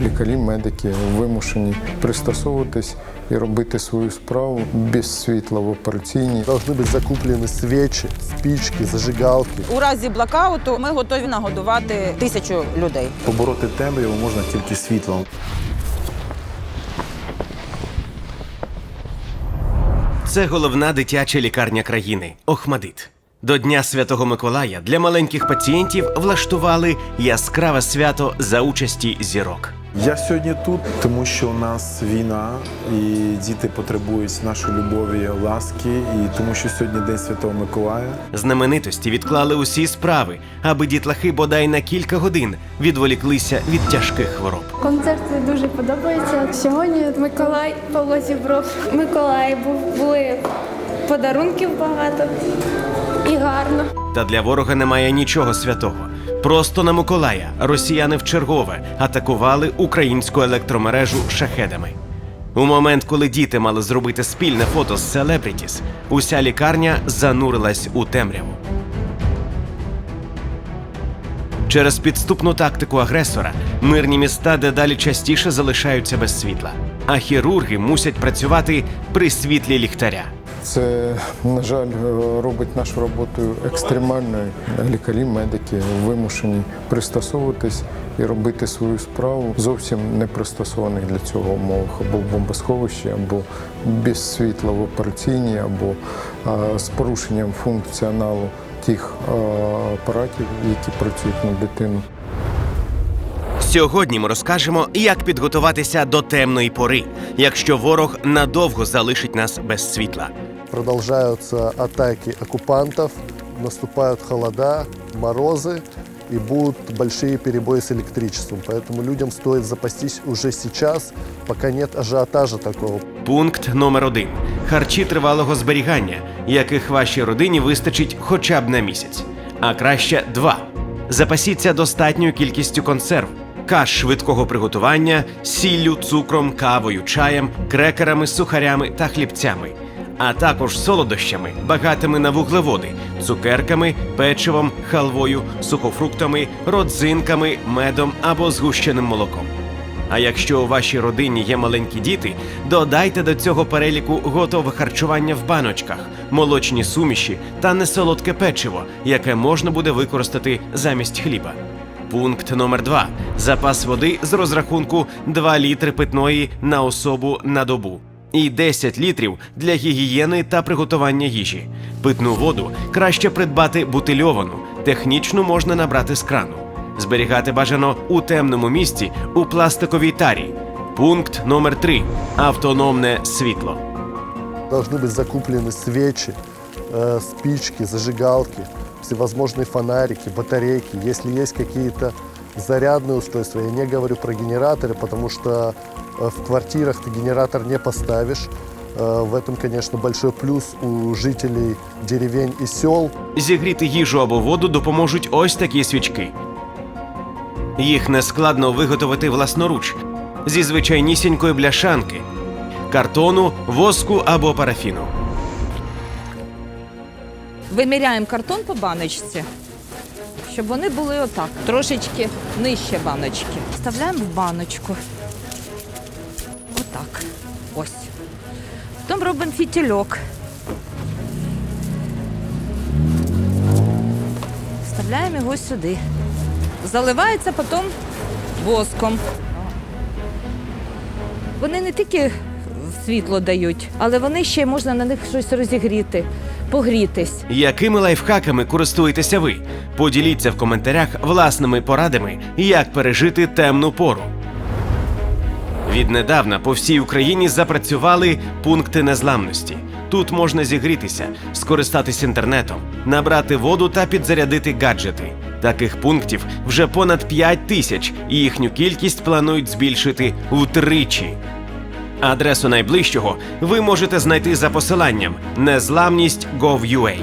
Лікарі, медики вимушені пристосовуватись і робити свою справу без світла в операційній. Должны быть закуплены свечи, спички, зажигалки. У разі блокауту ми готові нагодувати тисячу людей. Побороти темряву можна тільки світлом. Це головна дитяча лікарня країни Охмадит. До Дня Святого Миколая для маленьких пацієнтів влаштували яскраве свято за участі зірок. Я сьогодні тут, тому що у нас війна, і діти потребують нашої любові, ласки, і тому що сьогодні День Святого Миколая. Знаменитості відклали усі справи, аби дітлахи бодай на кілька годин відволіклися від тяжких хвороб. Концерт дуже подобається. Сьогодні Миколай Павло зібров. Миколай був були подарунків багато і гарно. Та для ворога немає нічого святого. Просто на Миколая росіяни вчергове атакували українську електромережу шахедами. У момент, коли діти мали зробити спільне фото з селебрітіс, уся лікарня занурилась у темряву. Через підступну тактику агресора мирні міста дедалі частіше залишаються без світла, а хірурги мусять працювати при світлі ліхтаря. Це, на жаль, робить нашу роботу екстремальною. Лікарі, медики вимушені пристосовуватись і робити свою справу зовсім не пристосованих для цього умовах або в бомбосховищі, або без світла в операційній, або з порушенням функціоналу тих апаратів, які працюють на дитину. Сьогодні ми розкажемо, як підготуватися до темної пори, якщо ворог надовго залишить нас без світла Продолжаются атаки оккупантов, наступают холода, морозы и будут большие перебои с электричеством. Поэтому людям стоит запастись уже сейчас, пока нет ажиотажа такого. Пункт номер один: харчі тривалого зберігання, яких вашій родині вистачить хоча б на місяць, а краще два. Запасіться достатньою кількістю консерв, каш швидкого приготування, сіллю, цукром, кавою, чаєм, крекерами, сухарями та хлібцями, а також солодощами, багатими на вуглеводи, цукерками, печивом, халвою, сухофруктами, родзинками, медом або згущеним молоком. А якщо у вашій родині є маленькі діти, додайте до цього переліку готове харчування в баночках, молочні суміші та несолодке печиво, яке можна буде використати замість хліба. Пункт номер 2 запас води з розрахунку 2 літри питної на особу на добу І 10 літрів для гігієни та приготування їжі. Питну воду краще придбати бутильовану, технічну можна набрати з крану. Зберігати бажано у темному місці у пластиковій тарі. Пункт номер 3 автономне світло. Должны быть закуплены свечи, э, спички, зажигалки, всевозможные фонарики, батарейки. Если есть какие-то зарядные устройства, я не говорю про генераторы, потому что э, в квартирах ты генератор не поставишь. Э, В этом, конечно, большой плюс у жителей деревень и сел. Зігріти їжу або воду допоможуть ось такі свічки. Їх нескладно виготовити власноруч зі звичайнісінької бляшанки, картону, воску або парафіну. Виміряємо картон по баночці, щоб вони були отак, трошечки нижче баночки. Вставляємо в баночку. Отак. Ось. Потім робимо фітільок. Вставляємо його сюди. Заливається потім воском. Вони не тільки світло дають, але вони ще можна на них щось розігріти, погрітись. Якими лайфхаками користуєтеся ви? Поділіться в коментарях власними порадами, як пережити темну пору. Віднедавна по всій Україні запрацювали пункти незламності. Тут можна зігрітися, скористатись інтернетом, набрати воду та підзарядити гаджети. Таких пунктів вже понад 5 тисяч, і їхню кількість планують збільшити втричі. Адресу найближчого ви можете знайти за посиланням незламність.gov.ua.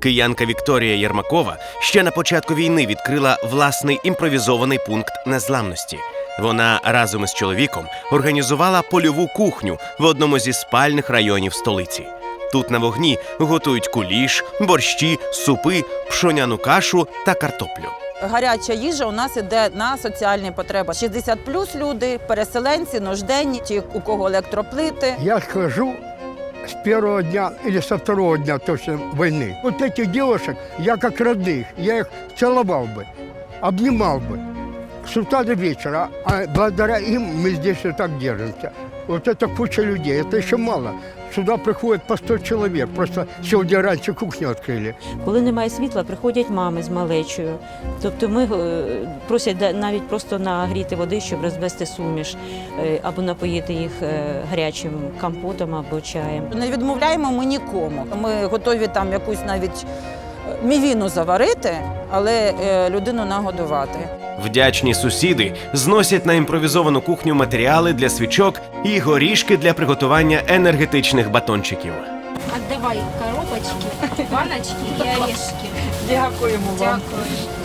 Киянка Вікторія Єрмакова ще на початку війни відкрила власний імпровізований пункт незламності. Вона разом із чоловіком організувала польову кухню в одному зі спальних районів столиці. Тут на вогні готують куліш, борщі, супи, пшоняну кашу та картоплю. Гаряча їжа у нас іде на соціальні потреби. 60 плюс люди, переселенці, нужденні, ті, у кого електроплити. Я схожу с первого дня или со второго дня точно войны. Вот этих девушек я как родных, я их целовал бы, обнимал бы с утра до вечера, а благодаря им мы здесь вот так держимся. Вот это куча людей, это еще мало. Сюда приходять по 100 чоловік. просто сьогодні раньше кухню відкрили. Коли немає світла, приходять мами з малечою. Тобто ми е, просять навіть просто нагріти води, щоб розвести суміш, е, або напоїти їх е, гарячим компотом або чаєм. Не відмовляємо ми нікому. Ми готові там якусь навіть мівіну заварити, але е, людину нагодувати. Вдячні сусіди зносять на імпровізовану кухню матеріали для свічок і горішки для приготування енергетичних батончиків. Отдавай коробочки, баночки и орешки. Дякуємо вам.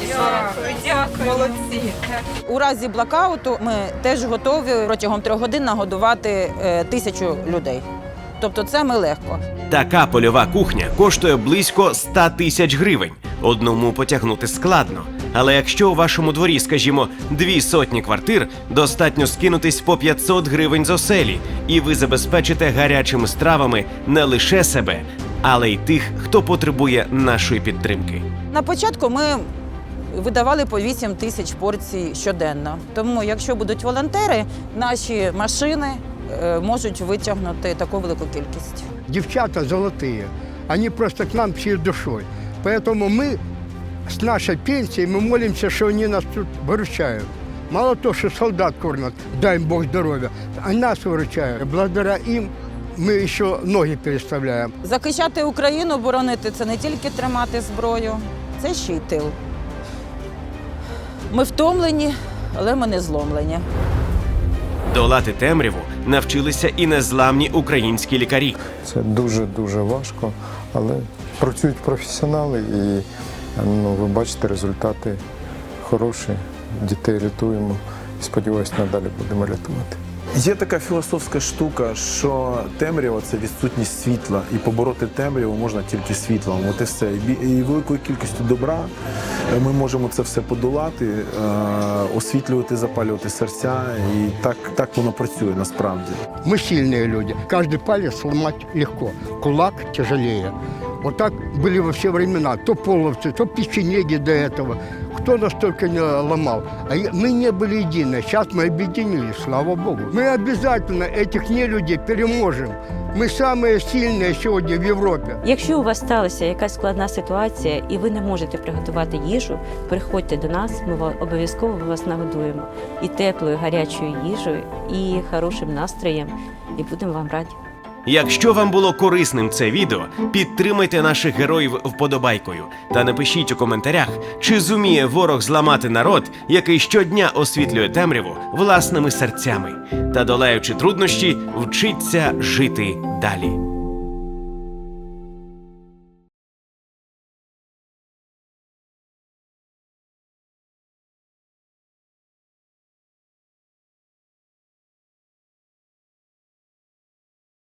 Дякую, дякую. Молодці. У разі блокауту ми теж готові протягом трьох годин нагодувати е, тисячу людей. Тобто це ми легко. Така польова кухня коштує близько 100 тисяч гривень. Одному потягнути складно. Але якщо у вашому дворі, скажімо, дві сотні квартир, достатньо скинутись по 500 гривень з оселі, і ви забезпечите гарячими стравами не лише себе, але й тих, хто потребує нашої підтримки. На початку ми видавали по 8 тисяч порцій щоденно. Тому, якщо будуть волонтери, наші машини можуть витягнути таку велику кількість. Девчата золотые, они просто к нам всей душой. Поэтому мы с нашей пенсией мы молимся, что они нас тут выручают. Мало того, что солдат кормят, дай им Бог здоровья, а нас выручают. Благодаря им мы еще ноги переставляем. Захищати Україну, боронити це не тільки тримати зброю, це ще й тил. Ми втомлені, але ми не зломлені. Долати темряву навчилися і незламні українські лікарі. Це дуже-дуже важко, але працюють професіонали і ну, ви бачите, результати хороші. Дітей рятуємо. Сподіваюсь, надалі будемо рятувати. Є така філософська штука, що темрява це відсутність світла, і побороти темряву можна тільки світлом. От і все. І бі- І великою кількістю добра е, ми можемо це все подолати, е, освітлювати, запалювати серця, і так, так воно працює насправді. Мы сильные люди. Каждый палец сломать легко, кулак тяжелее. Вот так были во все времена. То половцы, то печенеги до этого. Кто нас только не ломал. А я- мы не были едины. Сейчас мы объединились, слава Богу. Мы обязательно этих нелюдей переможем. Мы самые сильные сегодня в Европе. Якщо у вас сталася якась складна ситуація і ви не можете приготувати їжу, приходьте до нас, ми ва- обов'язково вас нагодуємо і теплою гарячою їжею, і хорошим настроєм, і будемо вам раді. Якщо вам було корисним це відео, підтримайте наших героїв вподобайкою та напишіть у коментарях, чи зуміє ворог зламати народ, який щодня освітлює темряву власними серцями та долаючи труднощі, вчиться жити далі.